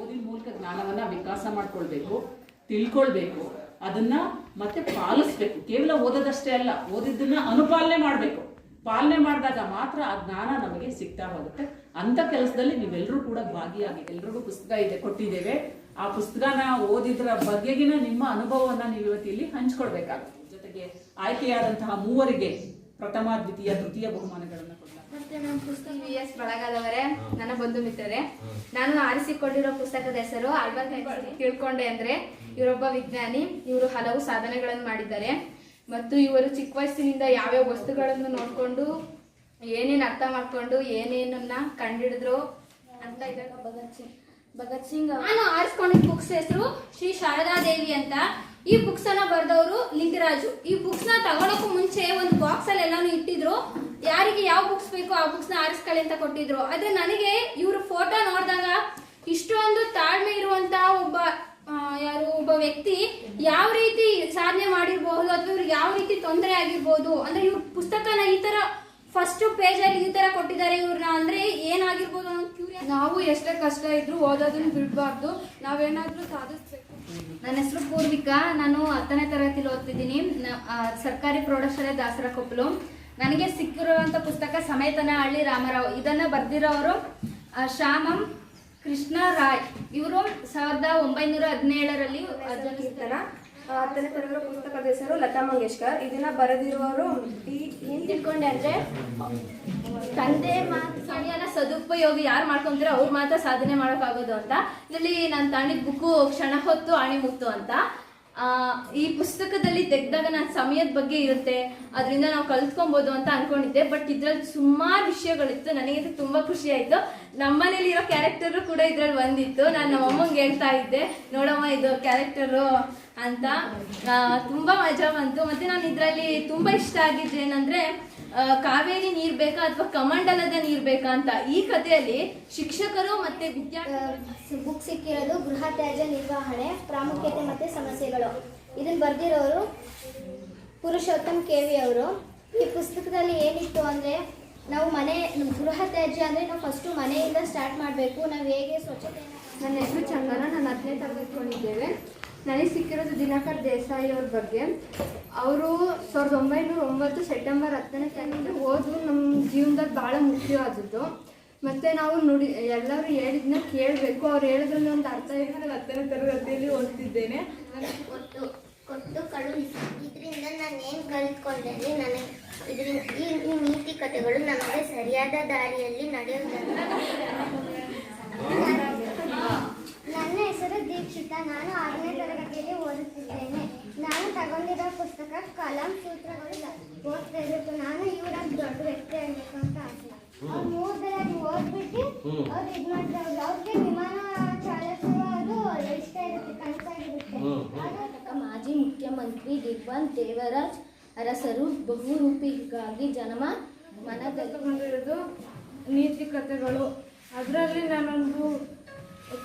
ಓದಿನ ಮೂಲಕ ಜ್ಞಾನವನ್ನ ವಿಕಾಸ ಮಾಡ್ಕೊಳ್ಬೇಕು, ತಿಳ್ಕೊಳ್ಬೇಕು, ಅದನ್ನ ಮತ್ತೆ ಪಾಲಿಸ್ಬೇಕು. ಕೇವಲ ಓದೋದಷ್ಟೇ ಅಲ್ಲ, ಓದಿದ್ದನ್ನ ಅನುಪಾಲನೆ ಮಾಡಬೇಕು. ಪಾಲನೆ ಮಾಡಿದಾಗ ಮಾತ್ರ ಆ ಜ್ಞಾನ ನಮಗೆ ಸಿಗ್ತಾ ಹೋಗುತ್ತೆ. ಅಂತ ಕೆಲಸದಲ್ಲಿ ನೀವೆಲ್ಲರೂ ಕೂಡ ಭಾಗಿಯಾಗಿ ಎಲ್ರಿಗೂ ಪುಸ್ತಕ ಇದೆ ಕೊಟ್ಟಿದ್ದೇವೆ. ಆ ಪುಸ್ತಕನ ಓದಿದ್ರ ಬಗೆಗಿನ ನಿಮ್ಮ ಅನುಭವವನ್ನ ನೀವು ಇವತ್ತಿಲ್ಲಿ ಹಂಚ್ಕೊಳ್ಬೇಕಾಗುತ್ತೆ ಜೊತೆಗೆ ಆಯ್ಕೆಯಾದಂತಹ ಮೂವರಿಗೆ ಪ್ರಥಮ ದ್ವಿತೀಯ ತೃತೀಯ ಬಹುಮಾನಗಳನ್ನು ಬಳಗದವರೇ ಮತ್ತೆ ನಮ್ಮ ಪುಸ್ತಕ ವಿ ಎಸ್ ಬಳಗಾದವರೇ ನನ್ನ ಬಂಧು ಮಿತ್ರರೇ. ನಾನು ಆರಿಸಿಕೊಂಡಿರೋ ಪುಸ್ತಕದ ಹೆಸರು ಆಲ್ಬರ್ಟ್ ಐನ್ಸ್ಟೀನ್ ತಿಳ್ಕೊಂಡೆ ಅಂದ್ರೆ ಇವರೊಬ್ಬ ವಿಜ್ಞಾನಿ. ಇವರು ಹಲವು ಸಾಧನೆಗಳನ್ನು ಮಾಡಿದ್ದಾರೆ. ಮತ್ತು ಇವರು ಚಿಕ್ಕ ವಯಸ್ಸಿನಿಂದ ಯಾವ್ಯಾವ ವಸ್ತುಗಳನ್ನು ನೋಡಿಕೊಂಡು ಏನೇನು ಅರ್ಥ ಮಾಡ್ಕೊಂಡು ಏನೇನನ್ನ ಕಂಡಿಡಿದ್ರು ಅಂತ ಇದ್ದಾರೆ ಭಗತ್ ಸಿಂಗ್. ಭಗತ್ ಸಿಂಗ್ ನಾನು ಆರಿಸ್ಕೊಂಡಿದ್ದ ಬುಕ್ಸ್ ಹೆಸರು ಶ್ರೀ ಶಾರದಾದೇವಿ ಅಂತ. ಈ ಬುಕ್ಸ್ ಅನ್ನ ಬರೆದವರು ಲಿಂಗರಾಜು. ಈ ಬುಕ್ಸ್ನ ತಗೊಳಕ್ಕೂ ಮುಂಚೆ ಒಂದು ಬಾಕ್ಸ್ ಅಲ್ಲಿ ಎಲ್ಲಾನು ಇಟ್ಟಿದ್ರು. ಯಾರಿಗೆ ಯಾವ ಬುಕ್ಸ್ ಬೇಕೋ ಆ ಬುಕ್ಸ್ನ ಆರಿಸ್ಕೊಳ್ಳಿ ಅಂತ ಕೊಟ್ಟಿದ್ರು. ಆದ್ರೆ ನನಗೆ ಇವ್ರ ಫೋಟೋ ನೋಡಿದಾಗ ಇಷ್ಟೊಂದು ತಾಳ್ಮೆ ಇರುವಂತಹ ಒಬ್ಬ ಯಾರು ಒಬ್ಬ ವ್ಯಕ್ತಿ ಯಾವ ರೀತಿ ಸಾಧನೆ ಮಾಡಿರ್ಬಹುದು ಅಥವಾ ಇವ್ರಿಗೆ ಯಾವ ರೀತಿ ತೊಂದರೆ ಆಗಿರ್ಬೋದು ಅಂದ್ರೆ ಇವ್ರ ಪುಸ್ತಕನ ಈ ತರ ಫಸ್ಟ್ ಪೇಜ್ ಅಲ್ಲಿ ಈ ತರ ಕೊಟ್ಟಿದ್ದಾರೆ ಇವ್ರನ್ನ ಅಂದ್ರೆ ಏನಾಗಿರ್ಬೋದು ಅಂತ ಕ್ಯೂರಿಯಸ್ ನಾವು ಎಷ್ಟೇ ಕಷ್ಟ ಇದ್ರು ಓದೋದನ್ನ ಬಿಡಬಾರ್ದು. ನಾವೇನಾದ್ರೂ ಸಾಧಿಸ್ಬೇಕು. ನನ್ನ ಹೆಸರು ಪೂರ್ವಿಕಾ. ನಾನು ಹತ್ತನೇ ತರಗತಿಲಿ ಓದ್ತಿದ್ದೀನಿ. ಆ, ಸರ್ಕಾರಿ ಪ್ರೌಢಶಾಲೆ ದಾಸರ ಕೊಪ್ಪಲು. ನನಗೆ ಸಿಕ್ಕಿರುವಂತ ಪುಸ್ತಕ ಸಮೇತನ ಹಳ್ಳಿ ರಾಮರಾವ್. ಇದನ್ನ ಬರ್ದಿರೋರು ಆ, ಶ್ಯಾಮಂ ಕೃಷ್ಣ ರಾಯ್. ಇವರು ಸಾವಿರದ ಒಂಬೈನೂರ ಹದಿನೇಳರಲ್ಲಿ ಜನಿಸ್ತಾರ ಹತ್ತನೇ ತರಗತಿ ಪುಸ್ತಕದ ಹೆಸರು ಲತಾ ಮಂಗೇಶ್ಕರ್. ಇದನ್ನ ಬರೆದಿರುವವರು ಏನ್ ತಿಳ್ಕೊಂಡೆ ಅಂದ್ರೆ ತಂದೆ ಸಮಯನ ಸದುಪಯೋಗ ಯಾರು ಮಾಡ್ಕೊಂತಾರೆ ಅವ್ರು ಮಾತ್ರ ಸಾಧನೆ ಮಾಡೋಕ್ಕಾಗೋದು ಅಂತ. ಇದರಲ್ಲಿ ನಾನು ತಾಣಿದ ಬುಕ್ಕು ಕ್ಷಣ ಹೊತ್ತು ಆಣಿ ಮುತ್ತು ಅಂತ. ಆ, ಈ ಪುಸ್ತಕದಲ್ಲಿ ತೆಗ್ದಾಗ ನಾನು ಸಮಯದ ಬಗ್ಗೆ ಇರುತ್ತೆ. ಅದರಿಂದ ನಾವು ಕಲ್ತ್ಕೊಬೋದು ಅಂತ ಅನ್ಕೊಂಡಿದ್ದೆ. ಬಟ್ ಇದ್ರಲ್ಲಿ ಸುಮಾರು ವಿಷಯಗಳಿತ್ತು. ನನಗೆ ತುಂಬಾ ಖುಷಿ ಆಯ್ತು. ನಮ್ಮನೇಲಿ ಇರೋ ಕ್ಯಾರೆಕ್ಟರ್ ಕೂಡ ಇದ್ರಲ್ಲಿ ಬಂದಿತ್ತು ನಾನು ನಮ್ಮ ಅಮ್ಮಂಗೆ ಹೇಳ್ತಾ ಇದ್ದೆ, ನೋಡಮ್ಮ ಇದು ಕ್ಯಾರೆಕ್ಟರು ಅಂತ. ತುಂಬಾ ಮಜಾ ಬಂತು. ಮತ್ತೆ ನಾನು ಇದರಲ್ಲಿ ತುಂಬಾ ಇಷ್ಟ ಆಗಿದ್ದು ಏನಂದ್ರೆ ಕಾವೇರಿ ನೀರ್ ಬೇಕಾ ಅಥವಾ ಕಮಂಡಲದ ನೀರ್ ಬೇಕಾ ಅಂತ. ಈ ಕಥೆಯಲ್ಲಿ ಶಿಕ್ಷಕರು ಮತ್ತೆ ವಿದ್ಯಾರ್ಥಿ ಬುಕ್ ಸಿಕ್ಕಿರೋದು ಗೃಹ ತ್ಯಾಜ್ಯ ನಿರ್ವಹಣೆ, ಪ್ರಾಮುಖ್ಯತೆ ಮತ್ತು ಸಮಸ್ಯೆಗಳು. ಇದನ್ನ ಬರೆದಿರೋರು ಪುರುಷೋತ್ತಮ್ ಕೆ ವಿ ಅವರು. ಈ ಪುಸ್ತಕದಲ್ಲಿ ಏನಿತ್ತು ಅಂದರೆ ನಾವು ಮನೆ ಗೃಹ ತ್ಯಾಜ್ಯ ಅಂದರೆ ನಾವು ಫಸ್ಟು ಮನೆಯಿಂದ ಸ್ಟಾರ್ಟ್ ಮಾಡಬೇಕು. ನಾವು ಹೇಗೆ ಸ್ವಚ್ಛತೆ ನನ್ನ ಹೆಸರು ಚಂದನ, ನಾನು ಹತ್ತನೇ ತರಗತಿಕೊಂಡಿದ್ದೇವೆ ನನಗೆ ಸಿಕ್ಕಿರೋದು ದಿನಕರ್ ದೇಸಾಯಿ ಅವ್ರ ಬಗ್ಗೆ. ಅವರು ಸಾವಿರದ ಒಂಬೈನೂರ ಒಂಬತ್ತು ಸೆಪ್ಟೆಂಬರ್ ಹತ್ತನೇ ತಾರೀಕು ಓದು ನಮ್ಮ ಜೀವನದಲ್ಲಿ ಭಾಳ ಮುಖ್ಯವಾದದ್ದು. ಮತ್ತು ನಾವು ನುಡಿ, ಎಲ್ಲರೂ ಹೇಳಿದ್ನ ಕೇಳಬೇಕು. ಅವ್ರು ಹೇಳಿದ್ರಲ್ಲಿ ಒಂದು ಅರ್ಥ ಇರ್ತದೆ ಹತ್ತನೇ ತರಗತಿಯಲ್ಲಿ ಓದ್ತಿದ್ದೇನೆ. ಕೊಟ್ಟು ಕೊಟ್ಟು ಕಳುಹಿಸಿ. ಇದರಿಂದ ನಾನು ಏನು ಕಲಿತ್ಕೊಂಡೆ ನನಗೆ? ಇದರಿಂದ ಈ ಈ ನೀತಿ ಕಥೆಗಳು ನಮಗೆ ಸರಿಯಾದ ದಾರಿಯಲ್ಲಿ ನಡೆಯುವುದನ್ನು ನನ್ನ ಹೆಸರು ದೀಕ್ಷಿತಾ ನಾನು ಆರನೇ ತರಗತಿಯಲ್ಲಿ ಓದುತ್ತಿದ್ದೇನೆ ನಾನು ತಗೊಂಡಿರೋ ಪುಸ್ತಕ ಕಲಾಂ ಸೂತ್ರಗಳು ಓದ್ತಾ ಇರಬೇಕು ನಾನು ಇವರ ದೊಡ್ಡ ವ್ಯಕ್ತಿ ಆಗಬೇಕು ಅಂತ ಆಸೆ ಅವ್ರು ಮೂರು ಬೆಳಗ್ಗೆ ಓದ್ಬಿಟ್ಟು ಅವ್ರು ಇದು ಮಾಡ್ತಾರೆ ಅವ್ರಿಗೆ ವಿಮಾನ ಚಾಲಿಸುವುದು ಇಷ್ಟ ಇರುತ್ತೆ ಕನಸಾಗಿರುತ್ತೆ ಅದು ಮಾಜಿ ದಿಗ್ವಂತ್ ದೇವರಾಜ್ ಅರಸರು ಬಹುರೂಪಿಗಾಗಿ ಜನ್ಮ ಮನದಲ್ಲಿರೋದು ತಗೊಂಡಿರೋದು ನೀತಿ ಕಥೆಗಳು. ಅದರಲ್ಲಿ ನಾನೊಂದು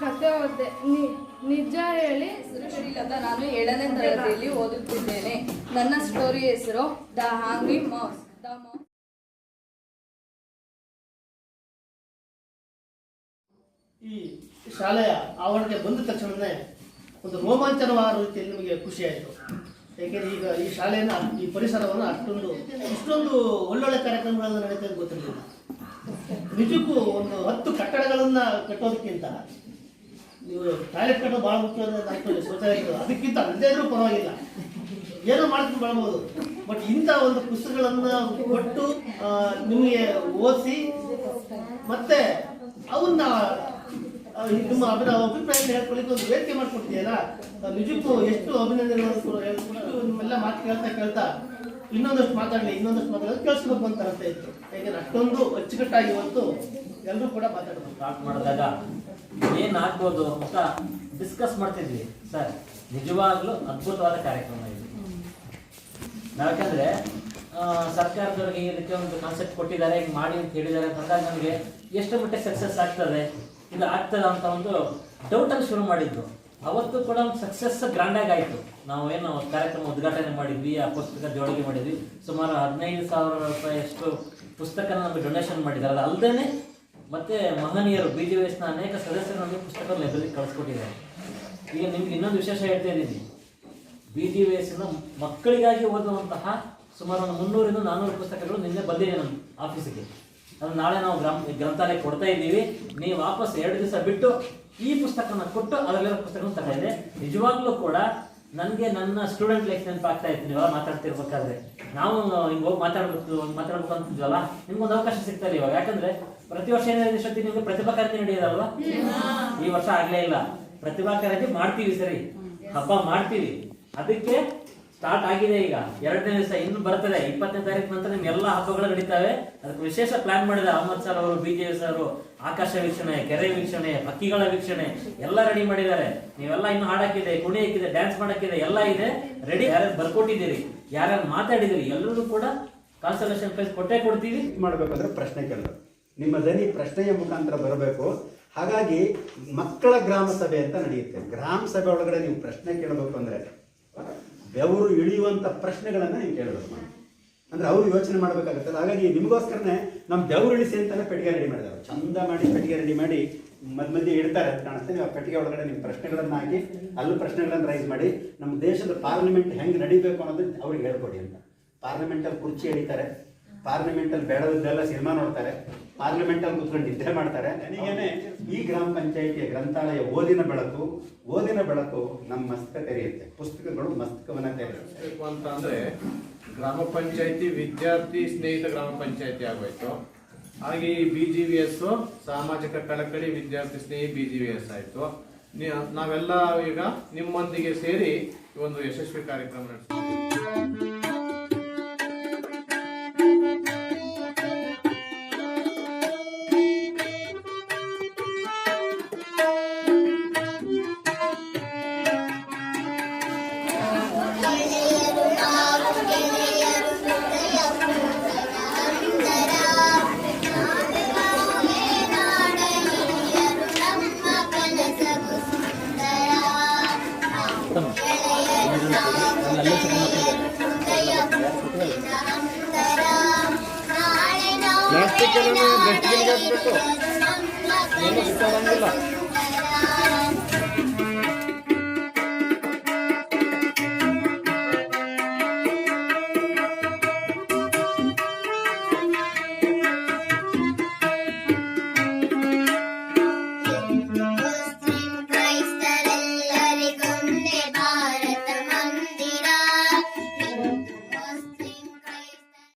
ಕತೆ ಓದಿದೆ. ನಿಜ ಹೇಳಿ. ಶ್ರೀಲತಾ ನಾನು ಏಳನೇ ತರಗತಿಯಲ್ಲಿ ಓದುತ್ತಿದ್ದೇನೆ. ನನ್ನ ಸ್ಟೋರಿ ಹೆಸರು the hungry mouse the mouse. ಈ ಶಾಲೆಯ ಆವರಣಕ್ಕೆ ಬಂದ ತಕ್ಷಣವೇ ಒಂದು ರೋಮಾಂಚನವಾದ ರೀತಿಯಲ್ಲಿ ನಿಮಗೆ ಖುಷಿ ಆಯಿತು ಯಾಕೆಂದರೆ ಈಗ ಈ ಶಾಲೆಯನ್ನು, ಈ ಪರಿಸರವನ್ನು ಅಷ್ಟೊಂದು, ಇಷ್ಟೊಂದು ಒಳ್ಳೊಳ್ಳೆ ಕಾರ್ಯಕ್ರಮಗಳನ್ನು ನಡೀತಾ ಗೊತ್ತಿರಲಿಲ್ಲ. ನಿಜಕ್ಕೂ ಒಂದು ಹತ್ತು ಕಟ್ಟಡಗಳನ್ನು ಕಟ್ಟೋದಕ್ಕಿಂತ ನೀವು ಟಾಯ್ಲೆಟ್ ಕಟ್ಟೋದು ಭಾಳ ಮುಖ್ಯವಾದ ಶೌಚಾಲಯ ಅದಕ್ಕಿಂತ ಅಲ್ಲದೇ ಇದ್ರೂ ಪರವಾಗಿಲ್ಲ. ಏನೋ ಮಾಡ್ಕೊಂಡು ಬೆಳಬಹುದು ಬಟ್ ಇಂಥ ಒಂದು ಪುಸ್ತಕಗಳನ್ನು ಕೊಟ್ಟು ನಿಮಗೆ ಓದಿಸಿ, ಮತ್ತೆ ಅವನ್ನ ನಿಮ್ಮ ಅಭಿನ ಅಭಿಪ್ರಾಯ ಹೇಳ್ಕೊಳ್ಳಿಕ್ಕೆ ಒಂದು ವೇದಿಕೆ ಮಾಡ್ಕೊಡ್ತೀಯಲ್ಲ ಆ, ನಿಜಕ್ಕೂ ಎಷ್ಟು ಅಭಿನಂದನೆಗಳು ನಿಮ್ಮೆಲ್ಲ ಮಾತು ಕೇಳ್ತಾ ಕೇಳ್ತಾ ಇನ್ನೊಂದಷ್ಟು ಮಾತಾಡಲಿ ಇನ್ನೊಂದಷ್ಟು ಮಾತಾಡೋದು ಕೇಳಿಸ್ಬೇಕು ಅಂತ ಅರ್ಥ ಇತ್ತು ಯಾಕೆಂದ್ರೆ ಅಷ್ಟೊಂದು ಅಚ್ಚುಕಟ್ಟಾಗಿ ಇವತ್ತು ಎಲ್ಲರೂ ಕೂಡ ಮಾತಾಡಬೇಕು ಸ್ಟಾರ್ಟ್ ಮಾಡಿದಾಗ ಏನು ಆಗ್ಬೋದು ಅಂತ ಡಿಸ್ಕಸ್ ಮಾಡ್ತಿದ್ವಿ. ಸರ್ ನಿಜವಾಗ್ಲೂ ಅದ್ಭುತವಾದ ಕಾರ್ಯಕ್ರಮ ಇದು. ನಾವ್ ಯಾಕಂದ್ರೆ ಆ, ಸರ್ಕಾರದವ್ರಿಗೆ ಇದಕ್ಕೆ ಒಂದು ಕಾನ್ಸೆಪ್ಟ್ ಕೊಟ್ಟಿದ್ದಾರೆ ಹಿಂಗೆ ಮಾಡಿ ಅಂತ ಹೇಳಿದ್ದಾರೆ ಅಂತ ಅಂದಾಗ ನಮಗೆ ಎಷ್ಟು ಮಟ್ಟಿಗೆ ಸಕ್ಸಸ್ ಆಗ್ತದೆ? ಇದು ಆಗ್ತದ ಅಂತ ಒಂದು ಡೌಟಲ್ಲಿ ಶುರು ಮಾಡಿದ್ದು. ಅವತ್ತು ಕೂಡ ಒಂದು ಸಕ್ಸಸ್ ಗ್ರ್ಯಾಂಡಾಗಿ ಆಯಿತು. ನಾವು ಏನು ಕಾರ್ಯಕ್ರಮ ಉದ್ಘಾಟನೆ ಮಾಡಿದ್ವಿ, ಆ ಪುಸ್ತಕ ಜೋಡಿಗೆ ಮಾಡಿದ್ವಿ. ಸುಮಾರು ಹದಿನೈದು ಸಾವಿರ ರೂಪಾಯಿಯಷ್ಟು ಪುಸ್ತಕನ ನಮಗೆ ಡೊನೇಷನ್ ಮಾಡಿದ್ದಾರೆ. ಅಲ್ಲದೆ ಮತ್ತೆ ಮಹನೀಯರು ಬಿ ಜೆ ಎಸ್ನ ಅನೇಕ ಸದಸ್ಯರು ನಮಗೆ ಪುಸ್ತಕ ಲೈಬ್ರರಿಗೆ ಕಳಿಸ್ಕೊಟ್ಟಿದ್ದಾರೆ. ಈಗ ನಿಮ್ಗೆ ಇನ್ನೊಂದು ವಿಶೇಷ ಹೇಳ್ತಾ ಇದ್ದೀನಿ. ಬಿ ಜಿ ಎಸ್ನ ಮಕ್ಕಳಿಗಾಗಿ ಓದುವಂತಹ ಸುಮಾರು ಒಂದು ಮುನ್ನೂರಿಂದ ನಾನ್ನೂರು ಪುಸ್ತಕಗಳು ನಿನ್ನೆ ಬಂದಿದೆ ನಮ್ಮ ಆಫೀಸಿಗೆ ಅದು ನಾಳೆ ನಾವು ಗ್ರಾಮ ಗ್ರಂಥಾಲಯಕ್ಕೆ ಕೊಡ್ತಾ ಇದ್ದೀವಿ. ನೀವು ವಾಪಸ್ ಎರಡು ದಿವಸ ಬಿಟ್ಟು ಈ ಪುಸ್ತಕನ ಕೊಟ್ಟು ಅದರಲ್ಲಿರೋ ಪುಸ್ತಕ ತಗೊಂಡೆ ನಿಜವಾಗ್ಲೂ ಕೂಡ ನನಗೆ ನನ್ನ ಸ್ಟೂಡೆಂಟ್ ಲೈಫ್ ನೆನಪಾಗ್ತಾ ಇತ್ತು. ನೀವೆಲ್ಲ ಮಾತಾಡ್ತಿರ್ಬೇಕಾದ್ರೆ. ನಾವು ಹಿಂಗೆ ಹೋಗಿ ಮಾತಾಡ್ಬೇಕು ಮಾತಾಡ್ಬೇಕು ಅಂತಿದ್ವಲ್ಲ? ನಿಮ್ಗೊಂದು ಅವಕಾಶ ಸಿಗ್ತಾ ಇಲ್ಲ ಇವಾಗ. ಯಾಕಂದ್ರೆ ಪ್ರತಿ ವರ್ಷ ಏನಾದ್ರು ನಿಮ್ಗೆ ಪ್ರತಿಭಾ ಕಾರಂಜಿ ನಡೆಯೋದಲ್ವಾ? ಈ ವರ್ಷ ಆಗ್ಲೇ ಇಲ್ಲ. ಪ್ರತಿಭಾ ಕಾರಂಜಿ ಮಾಡ್ತೀವಿ ಸರಿ. ಹಬ್ಬ ಮಾಡ್ತೀವಿ. ಅದಕ್ಕೆ ಸ್ಟಾರ್ಟ್ ಆಗಿದೆ ಈಗ. ಎರಡನೇ ದಿವಸ ಇನ್ನು ಬರ್ತದೆ. ಇಪ್ಪತ್ತನೇ ತಾರೀಕು ನಂತರ ನಿಮ್ಮ ಎಲ್ಲ ಹಬ್ಬಗಳು ನಡೀತಾವೆ. ಅದಕ್ಕೆ ವಿಶೇಷ ಪ್ಲಾನ್ ಮಾಡಿದ ಅಹಮದ್ ಸರ್ ಅವರು ಬಿಜೆಪಿ ಸರ್ ಆಕಾಶ ವೀಕ್ಷಣೆ, ಕೆರೆ ವೀಕ್ಷಣೆ, ಹಕ್ಕಿಗಳ ವೀಕ್ಷಣೆ, ಎಲ್ಲ ರೆಡಿ ಮಾಡಿದ್ದಾರೆ. ನೀವೆಲ್ಲ ಇನ್ನು ಹಾಡಾಕಿದೆ ಕುಣಿ ಹಾಕಿದೆ ಡ್ಯಾನ್ಸ್ ಮಾಡಕ್ಕಿದೆ, ಎಲ್ಲ ಇದೆ. ರೆಡಿ ಯಾರ್ಯಾರು ಬರ್ಕೊಟ್ಟಿದ್ದೀರಿ, ಯಾರ್ಯಾರು ಮಾತಾಡಿದಿರಿ ಎಲ್ಲರೂ ಕೂಡ ಕಾನ್ಸಲೇಷನ್ ಪ್ರೈಸ್ ಕೊಟ್ಟೇ ಕೊಡ್ತೀವಿ. ಮಾಡಬೇಕಂದ್ರೆ ಪ್ರಶ್ನೆ ಕೇಳಬೇಕು ನಿಮ್ಮ ದನಿ ಪ್ರಶ್ನೆಯ ಮುಖಾಂತರ ಬರಬೇಕು. ಹಾಗಾಗಿ ಮಕ್ಕಳ ಗ್ರಾಮ ಸಭೆ ಅಂತ ನಡೆಯುತ್ತೆ. ಗ್ರಾಮ ಸಭೆ ಒಳಗಡೆ ನೀವು ಪ್ರಶ್ನೆ ಕೇಳಬೇಕು ಅಂದ್ರೆ ಬೆವರು ಇಳಿಯುವಂತ ಪ್ರಶ್ನೆಗಳನ್ನು ನೀವು ಕೇಳಬೇಕು ಅಂದ್ರೆ ಅವರು ಯೋಚನೆ ಮಾಡಬೇಕಾಗುತ್ತಲ್ಲ. ಹಾಗಾಗಿ ನಿಮಗೋಸ್ಕರನೇ ನಮ್ಮ ಬೆವರು ಇಳಿಸಿ ಅಂತಾನೆ ಪೆಟ್ಟಿಗೆ ರೆಡಿ ಮಾಡಿದ್ದಾರೆ ಚಂದ ಮಾಡಿ ಪೆಟ್ಟಿಗೆ ರೆಡಿ ಮಾಡಿ ಮದ್ ಮಧ್ಯೆ ಇಡ್ತಾರೆ ಅಂತ ಕಾಣುತ್ತೆ ನೀವು ಆ ಪೆಟ್ಟಿಗೆ ಒಳಗಡೆ ನಿಮ್ಮ ಪ್ರಶ್ನೆಗಳನ್ನು ಹಾಕಿ, ಅಲ್ಲೂ ಪ್ರಶ್ನೆಗಳನ್ನ ರೈಸ್ ಮಾಡಿ ನಮ್ಮ ದೇಶದ ಪಾರ್ಲಿಮೆಂಟ್ ಹೆಂಗೆ ನಡಿಬೇಕು ಅನ್ನೋದನ್ನ ಅವ್ರಿಗೆ ಹೇಳ್ಕೊಡಿ ಅಂತ. ಪಾರ್ಲಿಮೆಂಟಲ್ಲಿ ಕುರ್ಚಿ ಎಳಿತಾರೆ. ಪಾರ್ಲಿಮೆಂಟಲ್ಲಿ ಬೇಡದ್ದೆಲ್ಲ ಸಿನಿಮಾ ನೋಡ್ತಾರೆ ಪಾರ್ಲಿಮೆಂಟಲ್ಲಿ ಕೂತ್ಕೊಂಡು ನಿದ್ದೆ ಮಾಡ್ತಾರೆ. ನನಗೇನೆ ಈ ಗ್ರಾಮ ಪಂಚಾಯಿತಿಯ ಗ್ರಂಥಾಲಯ ಓದಿನ ಬೆಳಕು ಓದಿನ ಬೆಳಕು ನಮ್ಮ ಮಸ್ತಕ ತೆರೆಯುತ್ತೆ. ಪುಸ್ತಕಗಳು ಮಸ್ತಕವನ್ನ ತೆರೆಯುತ್ತೆ. ಅಂತ ಅಂದ್ರೆ ಗ್ರಾಮ ಪಂಚಾಯಿತಿ ವಿದ್ಯಾರ್ಥಿ ಸ್ನೇಹಿತ ಗ್ರಾಮ ಪಂಚಾಯಿತಿ ಆಗೋಯ್ತು. ಹಾಗೆ ಈ ಬಿ ಜಿ ವಿ ಎಸ್ ಸಾಮಾಜಿಕ ಕಳಕಳಿ ವಿದ್ಯಾರ್ಥಿ ಸ್ನೇಹಿ ಬಿ ಜಿ ವಿ ಎಸ್ ಆಯ್ತು. ನಾವೆಲ್ಲ ಈಗ ನಿಮ್ಮೊಂದಿಗೆ ಸೇರಿ ಈ ಒಂದು ಯಶಸ್ವಿ ಕಾರ್ಯಕ್ರಮ ನಡೆಸ್ತೀವಿ. ಎಲ್ಲ ಡಸ್ಟ್ಬಿನ್ಗೆ ಹಾಕ್ಬೇಕು ಏನು ಬಿಸಾಡಂಗಿಲ್ಲ